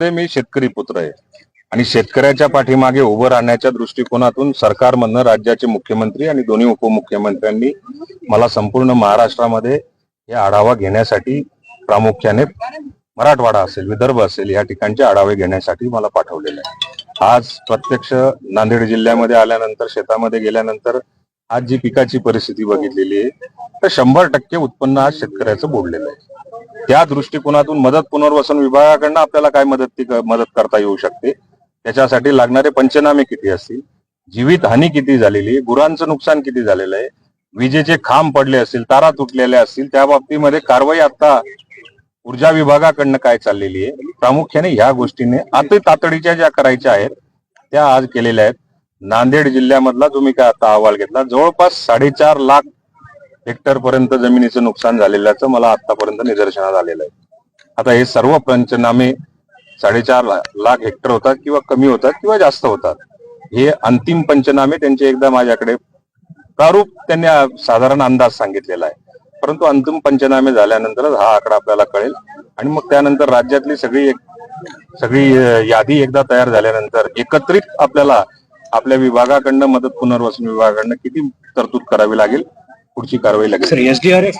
ते मी शेतकरी पुत्र आहे. आणि शेतकऱ्याच्या पाठीमागे उभं राहण्याच्या दृष्टिकोनातून सरकारमधनं राज्याचे मुख्यमंत्री आणि दोन्ही उपमुख्यमंत्र्यांनी मला संपूर्ण महाराष्ट्रामध्ये हे आढावा घेण्यासाठी प्रामुख्याने मराठवाडा असेल विदर्भ असेल या ठिकाणचे आढावे घेण्यासाठी मला पाठवलेले आहे. आज प्रत्यक्ष नांदेड जिल्ह्यामध्ये आल्यानंतर शेतामध्ये गेल्यानंतर आज जी पिकाची परिस्थिती बघितलेली आहे तर शंभर टक्के उत्पन्न आज शेतकऱ्याचं बोललेलं आहे. त्या दृष्टिकोनातून मदत पुनर्वसन विभागाकडनं आपल्याला काय मदत मदत करता येऊ शकते? त्याच्यासाठी लागणारे पंचनामे किती असतील? जीवित हानी किती झालेली आहे? गुरांचं नुकसान किती झालेलं आहे? विजेचे खांब पडले असतील तारा तुटलेल्या असतील त्या बाबतीमध्ये कारवाई आता ऊर्जा विभागाकडनं काय चाललेली आहे? प्रामुख्याने ह्या गोष्टीने अति तातडीच्या ज्या करायच्या आहेत त्या आज केलेल्या आहेत. नांदेड जिल्ह्यामधला जो मी काय आता अहवाल घेतला? जवळपास साडेचार लाख हेक्टर पर्यंत जमिनीचं नुकसान झालेल्याचं मला आतापर्यंत निदर्शनात आलेलं आहे. आता हे सर्व पंचनामे साडेचार ला- लाख हेक्टर होतात किंवा कमी होतात किंवा जास्त होतात. हे अंतिम पंचनामे त्यांचे एकदा माझ्याकडे प्रारूप त्यांनी साधारण अंदाज सांगितलेला आहे. परंतु अंतिम पंचनामे झाल्यानंतरच हा आकडा आपल्याला कळेल. आणि मग त्यानंतर राज्यातली सगळी एक सगळी यादी एकदा तयार झाल्यानंतर एकत्रित आपल्याला आपल्या विभागाकडनं मदत पुनर्वसन विभागाकडनं किती तरतूद करावी लागेल? पुढची कारवाई लागेल सर एसडीआरएफ